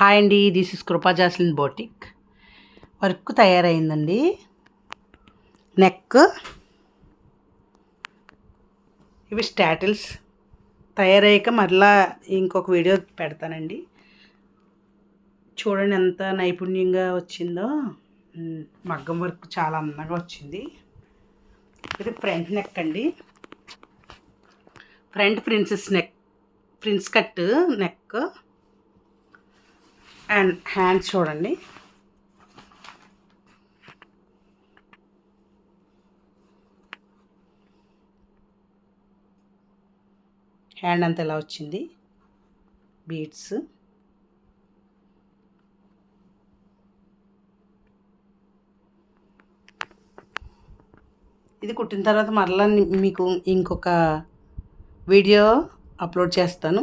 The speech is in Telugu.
హాయ్ అండి this is Krupa Jasleen boutique. Work తయారైందండి. Neck. ఇవి స్టాటిల్స్. తయారయ్యాక మరలా ఇంకొక వీడియో పెడతానండి. చూడండి ఎంత నైపుణ్యంగా వచ్చిందో. మగ్గం వర్క్ చాలా అందంగా వచ్చింది. ఇది ఫ్రంట్ నెక్ అండి. Front princess neck prince cut neck. And hands చూడండి. హ్యాండ్ అంతా ఎలా వచ్చింది? బీడ్స్ ఇది కుట్టిన తర్వాత మరలా మీకు ఇంకొక వీడియో అప్లోడ్ చేస్తాను.